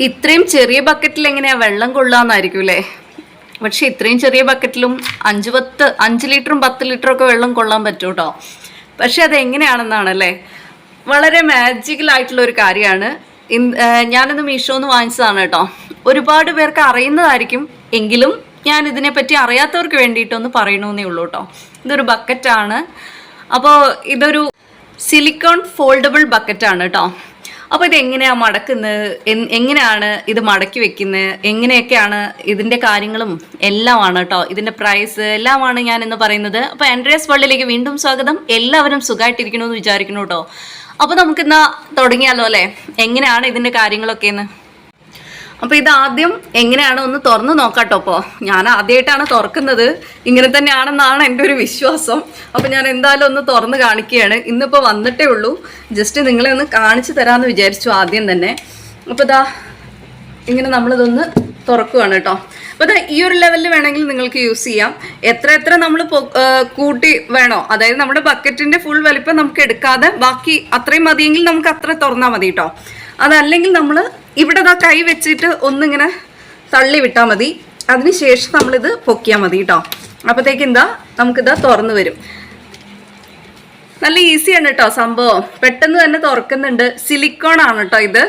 ഇത്രയും ചെറിയ ബക്കറ്റിൽ എങ്ങനെയാ വെള്ളം കൊള്ളാന്നായിരിക്കും അല്ലേ പക്ഷെ ഇത്രയും ചെറിയ ബക്കറ്റിലും അഞ്ച് പത്ത് അഞ്ച് ലിറ്ററും പത്ത് ലിറ്ററും ഒക്കെ വെള്ളം കൊള്ളാൻ പറ്റും കേട്ടോ പക്ഷെ അത് എങ്ങനെയാണെന്നാണല്ലേ വളരെ മാജിക്കൽ ആയിട്ടുള്ള ഒരു കാര്യമാണ്. ഇൻ- മീഷോ എന്ന് വാങ്ങിച്ചതാണ് കേട്ടോ. ഒരുപാട് പേർക്ക് അറിയുന്നതായിരിക്കും. എങ്കിലും ഞാൻ ഇതിനെപ്പറ്റി അറിയാത്തവർക്ക് വേണ്ടിയിട്ടൊന്ന് പറയണമെന്നേ ഉള്ളൂ കേട്ടോ. ഇതൊരു ബക്കറ്റാണ് അപ്പോൾ ഇതൊരു സിലിക്കോൺ ഫോൾഡബിൾ ബക്കറ്റാണ് കേട്ടോ. അപ്പോൾ ഇത് എങ്ങനെയാ മടക്കുന്നത് എങ്ങനെയാണ് ഇത് മടക്കി വെക്കുന്നത് എങ്ങനെയൊക്കെയാണ് ഇതിന്റെ കാര്യങ്ങളും എല്ലാമാണ് കേട്ടോ ഇതിന്റെ പ്രൈസ് എല്ലാമാണ് ഞാൻ ഇന്ന് പറയുന്നത്. അപ്പോൾ ആൻഡ്രിയസ് വേൾഡിലേക്ക് വീണ്ടും സ്വാഗതം. എല്ലാവരും സുഖമായിട്ടിരിക്കണമെന്ന് വിചാരിക്കുന്നു കേട്ടോ അപ്പോൾ നമുക്കിന്നാ തുടങ്ങിയാലോ അല്ലേ? എങ്ങനെയാണ് ഇതിന്റെ കാര്യങ്ങളൊക്കെ എന്ന് അപ്പോൾ ഇത് ആദ്യം എങ്ങനെയാണ് ഒന്ന് തുറന്ന് നോക്കാട്ടോ അപ്പോൾ ഞാൻ ആദ്യമായിട്ടാണ് തുറക്കുന്നത്. ഇങ്ങനെ തന്നെയാണെന്നാണ് എന്റെ ഒരു വിശ്വാസം. അപ്പോൾ ഞാൻ എന്തായാലും ഒന്ന് തുറന്ന് കാണിക്കുകയാണ്. ഇന്നിപ്പോൾ വന്നിട്ടേ ഉള്ളൂ. ജസ്റ്റ് നിങ്ങളെ ഒന്ന് കാണിച്ചു തരാമെന്ന് വിചാരിച്ചു ആദ്യം തന്നെ. അപ്പോൾ ഇതാ ഇങ്ങനെ നമ്മളിതൊന്ന് തുറക്കുവാണ് കേട്ടോ. അപ്പോൾ ഇതാ ഈ ഒരു ലെവലിൽ വേണമെങ്കിൽ നിങ്ങൾക്ക് യൂസ് ചെയ്യാം. എത്ര എത്ര നമ്മൾ കൂട്ടി വേണോ? അതായത് നമ്മുടെ ബക്കറ്റിന്റെ ഫുൾ വലിപ്പം നമുക്ക് എടുക്കാതെ ബാക്കി അത്രയും മതിയെങ്കിൽ നമുക്ക് അത്ര തുറന്നാൽ മതി കേട്ടോ. അതല്ലെങ്കിൽ നമ്മൾ ഇവിടെ ആ കൈ വെച്ചിട്ട് ഒന്നിങ്ങനെ തള്ളി വിട്ടാൽ മതി. അതിനുശേഷം നമ്മളിത് പൊക്കിയാൽ മതി കേട്ടോ അപ്പോഴത്തേക്ക് എന്താ? നമുക്കിതാ തുറന്നു വരും. നല്ല ഈസിയാണ് കേട്ടോ സംഭവം. പെട്ടെന്ന് തന്നെ തുറക്കുന്നുണ്ട്. സിലിക്കോൺ ആണ് കേട്ടോ ഇത്.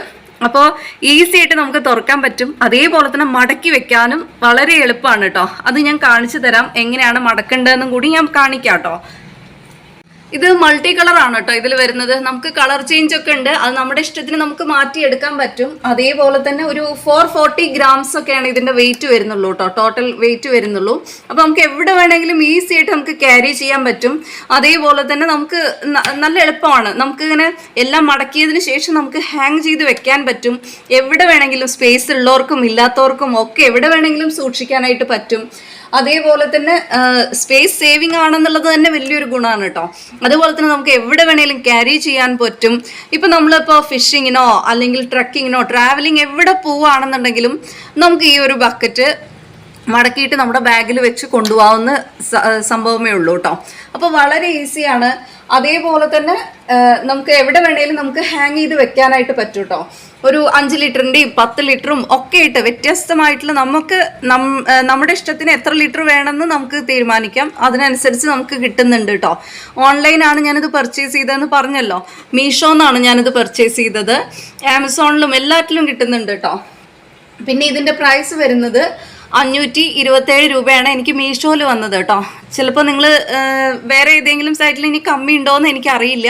അപ്പോൾ ഈസി ആയിട്ട് നമുക്ക് തുറക്കാൻ പറ്റും. അതേപോലെ തന്നെ മടക്കി വെക്കാനും വളരെ എളുപ്പമാണ് കേട്ടോ അത് ഞാൻ കാണിച്ചു തരാം. എങ്ങനെയാണ് മടക്കേണ്ടതെന്നും കൂടി ഞാൻ കാണിക്കാം കേട്ടോ ഇത് മൾട്ടി കളർ ആണ് കേട്ടോ ഇതിൽ വരുന്നത്. നമുക്ക് കളർ ചേഞ്ച് ഒക്കെ ഉണ്ട്. അത് നമ്മുടെ ഇഷ്ടത്തിന് നമുക്ക് മാറ്റിയെടുക്കാൻ പറ്റും. അതേപോലെ തന്നെ ഒരു ഫോർ ഫോർട്ടി ഗ്രാംസ് ഒക്കെയാണ് ഇതിന്റെ വെയിറ്റ് വരുന്നുള്ളൂ കേട്ടോ. ടോട്ടൽ വെയിറ്റ് വരുന്നുള്ളൂ. അപ്പോൾ നമുക്ക് എവിടെ വേണമെങ്കിലും ഈസി ആയിട്ട് നമുക്ക് ക്യാരി ചെയ്യാൻ പറ്റും. അതേപോലെ തന്നെ നമുക്ക് നല്ല എളുപ്പമാണ്. നമുക്ക് ഇങ്ങനെ എല്ലാം മടക്കിയതിന് ശേഷം നമുക്ക് ഹാങ് ചെയ്ത് വെക്കാൻ പറ്റും. എവിടെ വേണമെങ്കിലും സ്പേസ് ഉള്ളവർക്കും ഇല്ലാത്തവർക്കും ഒക്കെ എവിടെ വേണമെങ്കിലും സൂക്ഷിക്കാനായിട്ട് പറ്റും. അതേപോലെ തന്നെ സ്പേസ് സേവിങ് ആണെന്നുള്ളത് തന്നെ വലിയൊരു ഗുണമാണ് കേട്ടോ അതുപോലെ തന്നെ നമുക്ക് എവിടെ വേണേലും ക്യാരി ചെയ്യാൻ പറ്റും. ഇപ്പം നമ്മളിപ്പോൾ ഫിഷിങ്ങിനോ അല്ലെങ്കിൽ ട്രക്കിങ്ങിനോ ട്രാവലിംഗ് എവിടെ പോവുകയാണെന്നുണ്ടെങ്കിലും നമുക്ക് ഈ ഒരു ബക്കറ്റ് മടക്കിയിട്ട് നമ്മുടെ ബാഗിൽ വെച്ച് കൊണ്ടുപോകാവുന്ന സംഭവമേ ഉള്ളൂ കേട്ടോ അപ്പോൾ വളരെ ഈസിയാണ് അതേപോലെ തന്നെ നമുക്ക് എവിടെ വേണേലും നമുക്ക് ഹാങ് ചെയ്ത് വെക്കാനായിട്ട് പറ്റും കേട്ടോ ഒരു അഞ്ച് ലിറ്ററിന്റെയും പത്ത് ലിറ്ററും ഒക്കെ ഇട്ട് വ്യത്യസ്തമായിട്ടുള്ള നമുക്ക് നമ്മുടെ ഇഷ്ടത്തിന് എത്ര ലിറ്റർ വേണമെന്ന് നമുക്ക് തീരുമാനിക്കാം. അതിനനുസരിച്ച് നമുക്ക് കിട്ടുന്നുണ്ട് കേട്ടോ ഓൺലൈനാണ് ഞാനിത് പർച്ചേസ് ചെയ്തതെന്ന് പറഞ്ഞല്ലോ. മീഷോ എന്നാണ് ഞാനിത് പർച്ചേസ് ചെയ്തത്. ആമസോണിലും എല്ലാറ്റിലും കിട്ടുന്നുണ്ട് കേട്ടോ പിന്നെ ഇതിന്റെ പ്രൈസ് വരുന്നത് അഞ്ഞൂറ്റി ഇരുപത്തേഴ് രൂപയാണ് എനിക്ക് മീഷോയിൽ വന്നത് കേട്ടോ ചിലപ്പോൾ നിങ്ങൾ വേറെ ഏതെങ്കിലും സൈറ്റിൽ ഇനി കമ്മി ഉണ്ടോയെന്ന് എനിക്കറിയില്ല.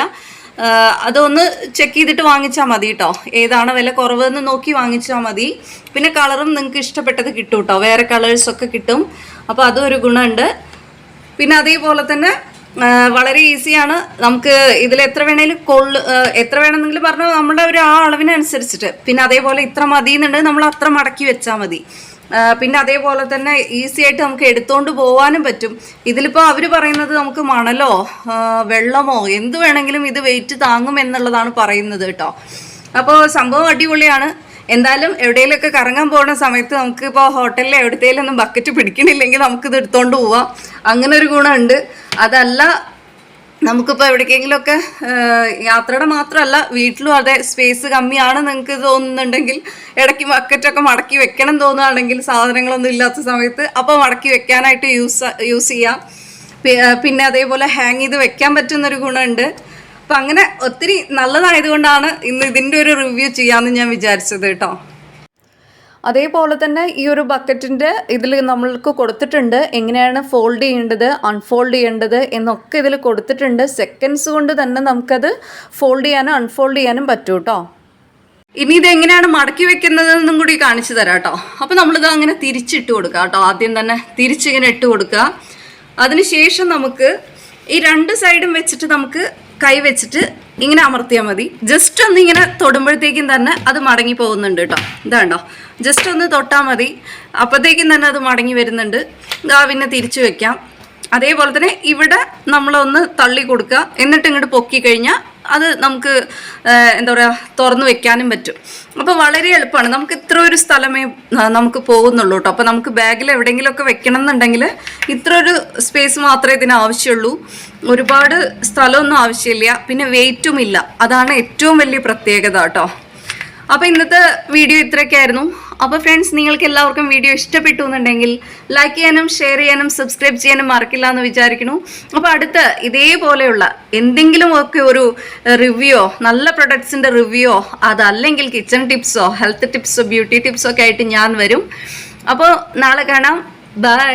അതൊന്ന് ചെക്ക് ചെയ്തിട്ട് വാങ്ങിച്ചാൽ മതി കേട്ടോ ഏതാണ് വില കുറവെന്ന് നോക്കി വാങ്ങിച്ചാൽ മതി. പിന്നെ കളറും നിങ്ങൾക്ക് ഇഷ്ടപ്പെട്ടത് കിട്ടും കേട്ടോ വേറെ കളേഴ്സൊക്കെ കിട്ടും. അപ്പോൾ അതും ഒരു ഗുണമുണ്ട് പിന്നെ അതേപോലെ തന്നെ വളരെ ഈസിയാണ് നമുക്ക് ഇതിൽ എത്ര വേണേലും കൊള്ളു എത്ര വേണമെന്നെങ്കിലും പറഞ്ഞാൽ നമ്മുടെ ഒരു ആ അളവിനനുസരിച്ചിട്ട്. പിന്നെ അതേപോലെ ഇത്ര മതി എന്നുണ്ടെങ്കിൽ നമ്മൾ അത്ര മടക്കി വെച്ചാൽ മതി. പിന്നെ അതേപോലെ തന്നെ ഈസി ആയിട്ട് നമുക്ക് എടുത്തുകൊണ്ട് പോകാനും പറ്റും. ഇതിലിപ്പോൾ അവർ പറയുന്നത് നമുക്ക് മണലോ വെള്ളമോ എന്ത് വേണമെങ്കിലും ഇത് വെയിറ്റ് താങ്ങും എന്നുള്ളതാണ് പറയുന്നത് കേട്ടോ. അപ്പോൾ സംഭവം അടിപൊളിയാണ്. എന്തായാലും എവിടെയെങ്കിലുമൊക്കെ കറങ്ങാൻ പോകുന്ന സമയത്ത് നമുക്ക് ഇപ്പോൾ ഹോട്ടലിൽ എവിടത്തേലൊന്നും ബക്കറ്റ് പിടിക്കണില്ലെങ്കിൽ നമുക്കിത് എടുത്തോണ്ട് പോവാം. അങ്ങനെ ഒരു ഗുണമുണ്ട്. അതല്ല നമുക്കിപ്പോൾ എവിടേക്കെങ്കിലുമൊക്കെ യാത്രയുടെ മാത്രമല്ല വീട്ടിലും അതെ സ്പേസ് കമ്മിയാണ് നിങ്ങൾക്ക് തോന്നുന്നുണ്ടെങ്കിൽ ഇടയ്ക്ക് ബക്കറ്റൊക്കെ മടക്കി വെക്കണം തോന്നുകയാണെങ്കിൽ സാധനങ്ങളൊന്നും ഇല്ലാത്ത സമയത്ത് അപ്പോൾ മടക്കി വെക്കാനായിട്ട് യൂസ് യൂസ് ചെയ്യാം. പിന്നെ അതേപോലെ ഹാങ് ചെയ്ത് വെക്കാൻ പറ്റുന്നൊരു ഗുണമുണ്ട്. അപ്പം അങ്ങനെ ഒത്തിരി നല്ലതായതുകൊണ്ടാണ് ഇന്ന് ഇതിന്റെ ഒരു റിവ്യൂ ചെയ്യാമെന്ന് ഞാൻ വിചാരിച്ചത് കേട്ടോ. അതേപോലെ തന്നെ ഈ ഒരു ബക്കറ്റിന്റെ ഇതിൽ നമ്മൾക്ക് കൊടുത്തിട്ടുണ്ട്. എങ്ങനെയാണ് ഫോൾഡ് ചെയ്യേണ്ടത് അൺഫോൾഡ് ചെയ്യേണ്ടത് എന്നൊക്കെ ഇതിൽ കൊടുത്തിട്ടുണ്ട്. സെക്കൻഡ്സ് കൊണ്ട് തന്നെ നമുക്കത് ഫോൾഡ് ചെയ്യാനും അൺഫോൾഡ് ചെയ്യാനും പറ്റും കേട്ടോ ഇനി ഇത് എങ്ങനെയാണ് മടക്കി വെക്കുന്നതെന്നും കൂടി കാണിച്ചു തരാം കേട്ടോ അപ്പോൾ നമ്മളിത് അങ്ങനെ തിരിച്ചിട്ട് കൊടുക്കുക കേട്ടോ ആദ്യം തന്നെ തിരിച്ചിങ്ങനെ ഇട്ട് കൊടുക്കുക. അതിനുശേഷം നമുക്ക് ഈ രണ്ട് സൈഡും വെച്ചിട്ട് നമുക്ക് കൈ വെച്ചിട്ട് ഇങ്ങനെ അമർത്തിയാൽ മതി. ജസ്റ്റ് ഒന്ന് ഇങ്ങനെ തൊടുമ്പോഴത്തേക്കും തന്നെ അത് മടങ്ങി പോകുന്നുണ്ട് കേട്ടോ. ഇതാണ്ടോ ജസ്റ്റ് ഒന്ന് തൊട്ടാൽ മതി. അപ്പോഴത്തേക്കും തന്നെ അത് മടങ്ങി വരുന്നുണ്ട്. ഇതാ പിന്നെ തിരിച്ചു വെക്കാം. അതേപോലെ തന്നെ ഇവിടെ നമ്മളൊന്ന് തള്ളി കൊടുക്കുക. എന്നിട്ട് ഇങ്ങോട്ട് പൊക്കി കഴിഞ്ഞാൽ അത് നമുക്ക് എന്താ പറയുക തുറന്നു വെക്കാനും പറ്റും. അപ്പോൾ വളരെ എളുപ്പമാണ്. നമുക്ക് ഇത്ര ഒരു സ്ഥലമേ നമുക്ക് പോകുന്നുള്ളൂ കേട്ടോ അപ്പോൾ നമുക്ക് ബാഗിൽ എവിടെയെങ്കിലുമൊക്കെ വെക്കണം എന്നുണ്ടെങ്കിൽ ഇത്ര ഒരു സ്പേസ് മാത്രമേ ഇതിന് ആവശ്യമുള്ളൂ. ഒരുപാട് സ്ഥലമൊന്നും ആവശ്യമില്ല. പിന്നെ വെയിറ്റും ഇല്ല. അതാണ് ഏറ്റവും വലിയ പ്രത്യേകത കേട്ടോ അപ്പോൾ ഇന്നത്തെ വീഡിയോ ഇത്രയൊക്കെയായിരുന്നു അപ്പോൾ ഫ്രണ്ട്സ് നിങ്ങൾക്ക് എല്ലാവർക്കും വീഡിയോ ഇഷ്ടപ്പെട്ടു എന്നുണ്ടെങ്കിൽ ലൈക്ക് ചെയ്യാനും ഷെയർ ചെയ്യാനും സബ്സ്ക്രൈബ് ചെയ്യാനും മറക്കില്ല എന്ന് വിചാരിക്കുന്നു. അപ്പോൾ അടുത്ത ഇതേപോലെയുള്ള എന്തെങ്കിലും ഒക്കെ ഒരു റിവ്യൂയോ നല്ല പ്രൊഡക്ട്സിന്റെ റിവ്യൂയോ അതല്ലെങ്കിൽ കിച്ചൺ ടിപ്സോ ഹെൽത്ത് ടിപ്സോ ബ്യൂട്ടി ടിപ്സോ ഒക്കെ ആയിട്ട് ഞാൻ വരും. അപ്പോൾ നാളെ കാണാം. ബൈ